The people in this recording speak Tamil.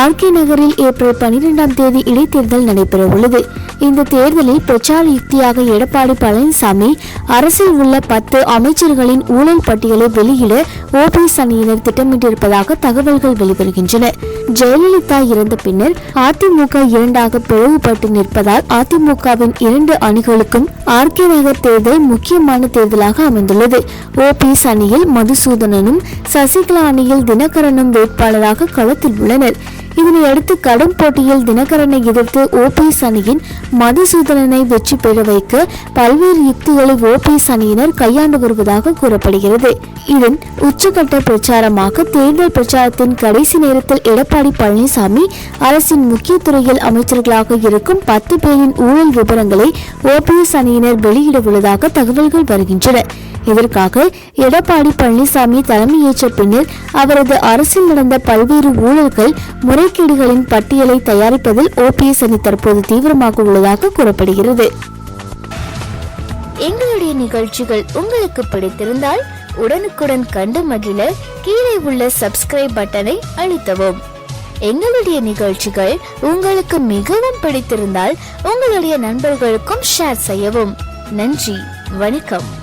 ஆர்கே நகரில் ஏப்ரல் பனிரெண்டாம் தேதி இடைத்தேர்தல் நடைபெற உள்ளது இந்த தேர்தலில் பிரச்சார யுக்தியாக எடப்பாடி பழனிசாமி அரசில் உள்ள பத்து அமைச்சர்களின் ஊழல் பட்டியலை வெளியிட ஓபிஎஸ் அணியினர் திட்டமிட்டிருப்பதாக தகவல்கள் வெளிவருகின்றன. ஜெயலலிதா இறந்த பின்னர் அதிமுக இரண்டாக பிளவுபட்டு நிற்பதால் அதிமுகவின் இரண்டு அணிகளுக்கும் ஆர்கே நகர் தேர்தல் முக்கியமான தேர்தலாக அமைந்துள்ளது. ஓபிஎஸ் அணியில் மதுசூதனனும் சசிகலா அணியில் தினகரனும் வேட்பாளராக களத்தில் உள்ளனர். இதனையடுத்து கடும் போட்டியில் தினகரனை எதிர்த்து ஓபிஎஸ் அணியின் மதுசூதனனை வெற்றி பெற வைக்க பல்வேறு யுக்திகளை ஓபிஎஸ் அணியினர் கையாண்டு வருவதாக கூறப்படுகிறது. இதன் உச்சகட்ட பிரச்சாரமாக தேர்தல் பிரச்சாரத்தின் கடைசி நேரத்தில் எடப்பாடி பழனிசாமி அரசின் முக்கிய துறையில் அமைச்சர்களாக இருக்கும் பத்து பேரின் ஊழல் விவரங்களை ஓபிஎஸ் அணியினர் வெளியிட உள்ளதாக தகவல்கள் வருகின்றன. இதற்காக எடப்பாடி பழனிசாமி தலைமையேற்ற பின்னர் அவரது அரசில் நடந்த பல்வேறு ஊழல்கள் முறை முறைகேடுகளின் பட்டியலை தயாரிப்பதில் ஓபிஎஸ் அணி தற்போது தீவிரமாக உள்ளதாக கூறப்படுகிறது. எங்களுடைய நிகழ்ச்சிகள் உங்களுக்கு பிடித்திருந்தால் உடனுக்குடன் கண்டு மகிழ கீழே உள்ள சப்ஸ்கிரைப் பட்டனை அழுத்தவும். எங்களுடைய நிகழ்ச்சிகள் உங்களுக்கு மிகவும் பிடித்திருந்தால் உங்களுடைய நண்பர்களுக்கும் ஷேர் செய்யவும். நன்றி வணக்கம்.